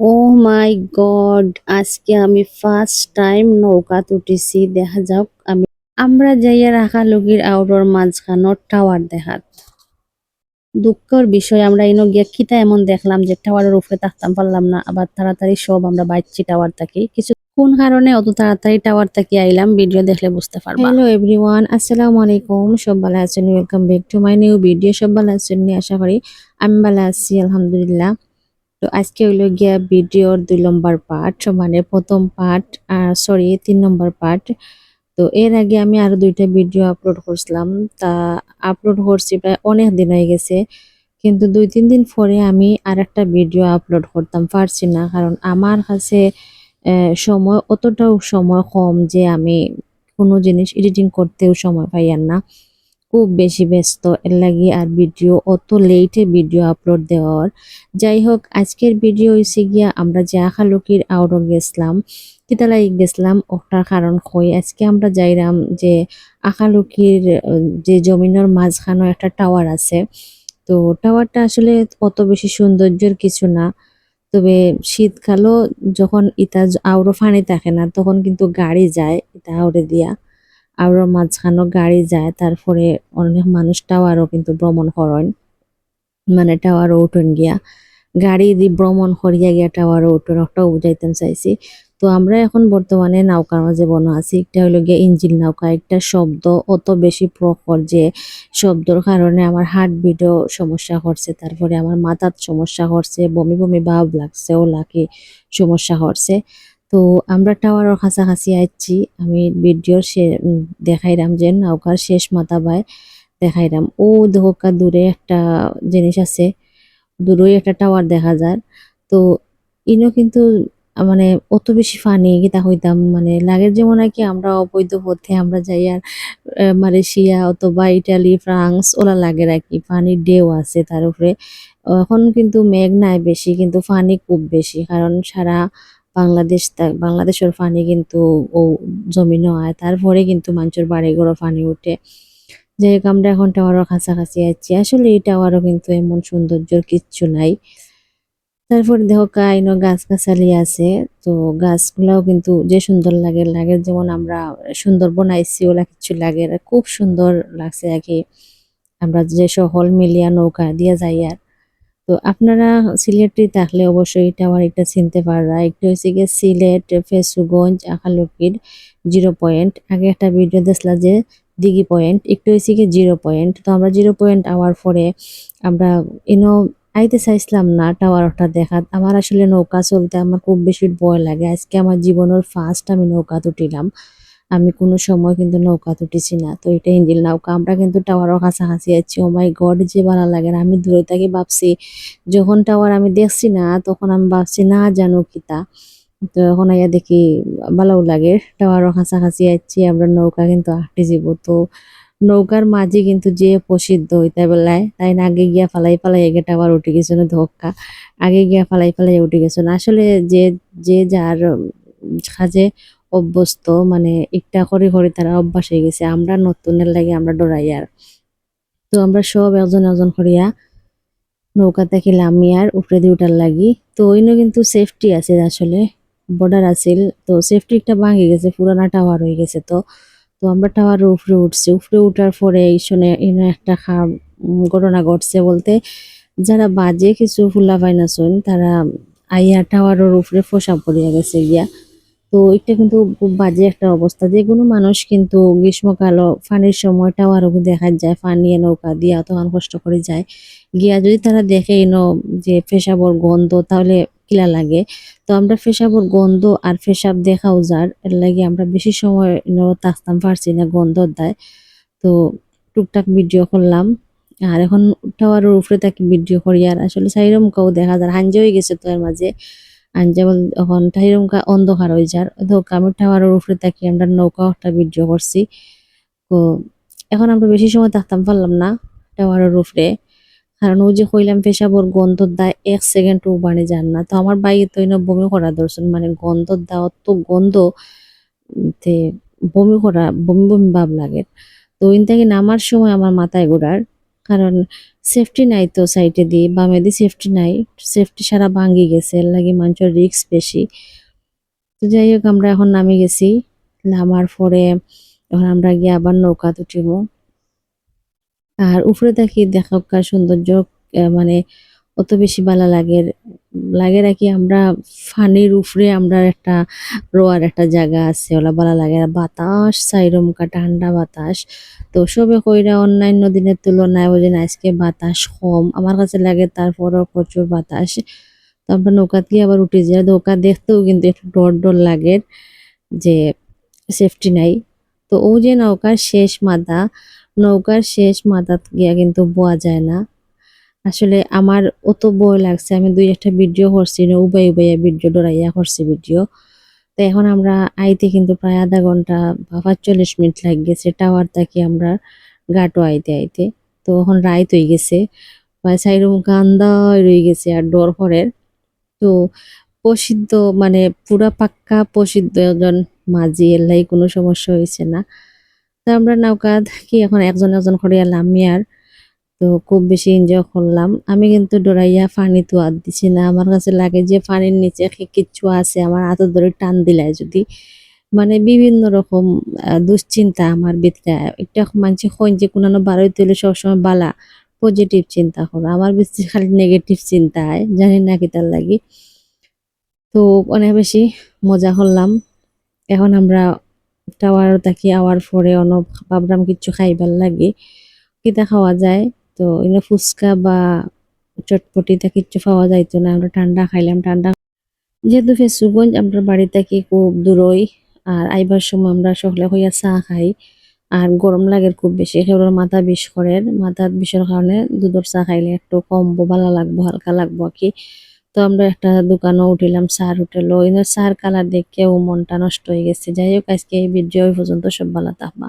ও মাই god আজকে আমি first time নৌকাত উঠিছি, দেখা যাক আমি। আমরা যাইয়া রাখা লগির আউরর মাঝখানোর টাওয়ার দেখাত। দুঃখের বিষয়, আমরা ইনো গিয়া কিতা এমন দেখলাম যে টাওয়ারের উপরে থাকতাম, পারলাম না। আবার তাড়াতাড়ি সব আমরা বাইচ্ছি টাওয়ার থাকি। কিছু কোন কারণে অত তাড়াতাড়ি টাওয়ার থাকি আইলাম ভিডিও দেখলে বুঝতে পারব। হ্যালো এভরিওয়ান আসসালামু আলাইকুম। সব ভালো আছেন? Welcome back to my new video সব ভালো আছেন আশা করি আমি ভালো আছি, আলহামদুলিল্লাহ। তো আজকে হইল গিয়া ভিডিওর দুই নম্বর পার্ট মানে প্রথম পার্ট সরি তিন নম্বর পার্ট তো এর আগে আমি আরও দুইটা ভিডিও আপলোড করছিলাম। তা আপলোড করছি প্রায় অনেক দিন হয়ে গেছে। কিন্তু দুই, তিন দিন পরে আমি আর একটা ভিডিও আপলোড করতাম, পারছি না। কারণ আমার কাছে সময় অতটাও সময় কম যে আমি কোনো জিনিস এডিটিং করতেও সময় পাই আর না। খুব বেশি ব্যস্ত, এর লাগি আর ভিডিও অত লেটে ভিডিও আপলোড দেওয়ার। যাই হোক আজকের ভিডিও হয়েছে গিয়া আমরা যে আখালুকির আউটও গেছিলাম কিতালাই গেছিলাম ওটার কারণ কই? আজকে আমরা যাইরাম যে আখালুকির, যে জমিনের মাঝখানে একটা টাওয়ার আছে। তো টাওয়ারটা আসলে অত বেশি সৌন্দর্যের কিছু না। তবে শীতকালও যখন ইতা আউরো ফানি থাকে না, তখন কিন্তু গাড়ি যায় ইটা আউরে দিয়া। আউরো মাঝখানো গাড়ি যায়, তারপরে অনেক মানুষ টাওয়ারও কিন্তু ভ্রমণ করেন। মানে টাওয়ারও উঠুন গিয়া। গাড়ি দি ভ্রমণ করিয়া গিয়া টাওয়ারও উঠুন ওটাও বুঝাইতাম চাইছি। তো আমরা এখন বর্তমানে নৌকার মাঝে বনা আছি। একটা হলো গিয়া ইঞ্জিন নৌকা একটা শব্দ অত বেশি প্রখর যে শব্দর কারণে আমার হার্ট বিটও সমস্যা করছে তারপরে আমার মাথার সমস্যা করছে বমি বমি ভাব লাগছে ও লাকি সমস্যা করছে তো আমরা টাওয়ারের কাছাকাছি আইছি আমি ভিডিওর দেখাইলাম যে নৌকার শেষ মাথা বাই দেখাইলাম ও দেখা দূরে একটা জিনিস আছে। দূরেই একটা টাওয়ার দেখা যায় তো ইনো কিন্তু মানে অত বেশি ফানি গীতা হইতাম। মানে লাগে যেমন আর কি আমরা অবৈধ পথে আমরা যাই আর মালয়েশিয়া অথবা ইটালি, ফ্রান্স, ওলা লাগে আর কি। পানির ডেও আছে তার উপরে। এখন কিন্তু মেঘ নাই বেশি, কিন্তু পানি খুব বেশি। কারণ সারা বাংলাদেশ বাংলাদেশের পানি কিন্তু ও জমিনও আয় তারপরে কিন্তু মানুষের বাড়ি ঘরও পানি উঠে যাই হোক, আমরা এখন টাওয়ারের কাছাকাছি আছি। আসলে এই টাওয়ারও কিন্তু এমন সৌন্দর্যর কিচ্ছু নাই। তারপর দেখো কাইনো গাছ গাছালি আছে। তো গাছগুলাও কিন্তু যে সুন্দর লাগে লাগে যেমন আমরা সুন্দর বনাইছি ওলা কিছু লাগে। খুব সুন্দর লাগছে আর কি। আমরা যে সকল মিলিয়া নৌকা দিয়ে যাই আর তো আপনারা সিলেটে থাকলে অবশ্যই টাওয়ার একটা চিনতে পাররা। একটা হচ্ছে গিয়ে সিলেট, ফেসুগঞ্জ আখালুকির জিরো পয়েন্ট। আগে একটা ভিডিও দেখলাম যে দিঘি পয়েন্ট, একটু হয়েছে গিয়ে জিরো পয়েন্ট। তো আমরা জিরো পয়েন্ট আওয়ার পরে আমরা ইনো আইতে চাইছিলাম না টাওয়ারটা দেখাত। আমার আসলে নৌকা চলতে আমার খুব বেশি ভয় লাগে। আজকে আমার জীবনের ফার্স্ট আমি নৌকা উঠিলাম। আমি কোনো সময় কিন্তু নৌকা উঠেছি না। তো এটা ইঞ্জিন নৌকা। আমরা কিন্তু টাওয়ারের কাছাকাছি আছি। ও মাই গড যে ভালো লাগে না। আমি দূরে থেকে ভাবছি, যখন টাওয়ার আমি দেখছি না, তখন আমি ভাবছি, না, জানো কিতা তো? এখন আইয়া দেখি ভালো লাগে। টাওয়ারের কাছাকাছি আছি, আমরা নৌকা কিন্তু আটে যাব। তো নৌকার মাঝে কিন্তু যে প্রসিদ্ধ হইতে বেলায়, তাই না? আগে গিয়া ফালাই ফালাই এগে টাওয়ার উঠে গেছে না ধক্কা। আগে গিয়া ফালাই ফালাই উঠে গেছে না আসলে যে যে যার কাজে অভ্যস্ত মানে একটা করে করে তারা অভ্যাস হয়ে গেছে। আমরা নতুনের লাগে আমরা ডরাই আর। তো আমরা সব একজন একজন করিয়া নৌকা থেকে লামিয়ার উপরে দিয়ে উঠার লাগি। তো ওইনো কিন্তু সেফটি আছে আসলে বর্ডার আছিল তো সেফটি একটা ভাঙে গেছে, পুরানা টাওয়ার হয়ে গেছে তো। তো আমরা টাওয়ারের উপরে উঠছি। উপরে উঠার পরে এইসনে এনে একটা ঘটনা ঘটছে বলতে, যারা বাজে কিছু ফুলা পাইনাছুন তারা আইয়া টাওয়ারের উপরে ফসা পড়িয়া গেছে গিয়া। তো এটা কিন্তু খুব বাজে একটা অবস্থা। যে কোনো মানুষ কিন্তু গ্রীষ্মকালও ফানির সময় টাওয়ারও দেখা যায়, ফানি নৌকা দিয়া তখন কষ্ট করে যায়। গিয়া যদি তারা দেখে এনো যে পেশাবর গন্ধ, তাহলে কিলা লাগে? তো আমরা পেশাবর গন্ধ আর পেশাব দেখাও যার, এর লাগে আমরা বেশি সময় থাকতাম পারছি না গন্ধ দেয় তো টুকটাক ভিডিও করলাম। আর এখন টাওয়ারের উপরে থাকি ভিডিও করি। আর আসলে সাইরম কাউ দেখা যায় হাঞ্জে হয়ে গেছে তো এর মাঝে। আঞ্জা বল এখন তাহিরম কা অন্ধকার হয়ে যার। তো আমি টাওয়ারের উপরে থাকি আমরা নৌকা একটা ভিডিও করছি। তো এখন আমরা বেশি সময় থাকতাম পারলাম না টাওয়ারের উপরে। কারণ ওই যে কইলাম, পেশাবর গন্ধ দা এক সেকেন্ড ও বানে যান না। তো আমার বাইরে তো এনে বমি করা দর্শন মানে গন্ধ দা অত গন্ধ, তে বমি করা, বমি বমি ভাব লাগে। তো ওইন থেকে নামার সময় আমার মাথায় ঘোরার। কারণ সেফটি নাই তো সাইডে দিয়ে, বামে দিয়ে সেফটি নাই। সেফটি সারা ভাঙ্গি গেছে, এর লাগে মানুষের রিক্স বেশি। তো যাই হোক, আমরা এখন নামে গেছি। নামার পরে এখন আমরা গিয়ে আবার নৌকা উঠিব আর উপরে দেখি দেখা সৌন্দর্য মানে অত বেশি ভালো লাগে। লাগে নাকি আমরা ফানির উপরে আমরা একটা রোয়ার একটা জায়গা আছে, ওলা বলা লাগে বাতাস সাইরমকা ঠান্ডা বাতাস। তো সবে কইরা অন্যান্য দিনের তুলনায় ওই আজকে বাতাস কম। আমার কাছে লাগে তারপরও প্রচুর বাতাস। তো আমরা নৌকা দিয়ে আবার উঠে যাই। নৌকা দেখতেও কিন্তু একটু ডর ডর লাগে যে সেফটি নাই। তো ও যে নৌকার শেষ মাথা, নৌকার শেষ মাথা গিয়া কিন্তু বোয়া যায় না। আসলে আমার অত ভয় লাগছে, আমি দুই একটা ভিডিও করছি, না উবাই উবাইয়া ভিডিও ডরাইয়া করছি ভিডিও তো এখন আমরা আইতে কিন্তু প্রায় আধা ঘণ্টা বা পাঁচচল্লিশ মিনিট লাগ গেছে টাওয়ার থেকে আমরা গাটো আইতে আইতে। তো এখন রাইত হয়ে গেছে বা সাইরুম কান্দা রয়ে গেছে আর ডর হরের তো প্রসিদ্ধ মানে পুরা পাক্কা প্রসিদ্ধ একজন মাঝি এলাই কোনো সমস্যা হয়েছে না। তো আমরা নৌকা কি এখন একজন একজন করে নামি আর তো খুব বেশি এনজয় করলাম। আমি কিন্তু ডরাইয়া পানি তো আর দিছি না। আমার কাছে লাগে যে পানির নিচে কিচ্ছু আছে, আমার হাত ধরে টান দিলাই যদি। মানে বিভিন্ন রকম দুশ্চিন্তা আমার ভিতরে। একটা মানুষ কইন যে কোনো বারোই তুলে সবসময় বালা পজিটিভ চিন্তা করো। আমার বেশি খালি নেগেটিভ চিন্তা হয় জানি না কি তার লাগি। তো অনেক বেশি মজা করলাম। এখন আমরা টাওয়ার থাকি, আওয়ার পরে অন ভাবলাম কিছু খাইবার লাগে। কিতা খাওয়া যায়? তো এগুলো ফুচকা বা চটপটিতে কিচ্ছু পাওয়া যাইতো না। আমরা ঠান্ডা খাইলাম, ঠান্ডা যেহেতু ফেসুগঞ্জ আমরা বাড়ি থেকে খুব দূরই। আর আইবার সময় আমরা সকলে হইয়া চা খাই। আর গরম লাগে খুব বেশি। কেবল মাথা বিষ করে। মাথা বিষের কারণে দুধের চা খাইলে একটু কমবো, ভালো লাগবো, হালকা লাগবো কি। তো আমরা একটা দোকানও উঠিলাম সার হোটেলও এনে সার কালার দেখে ও মনটা নষ্ট হয়ে গেছে। যাই হোক, আজকে এই ভিডিও পর্যন্ত। সব ভালো থাকবা।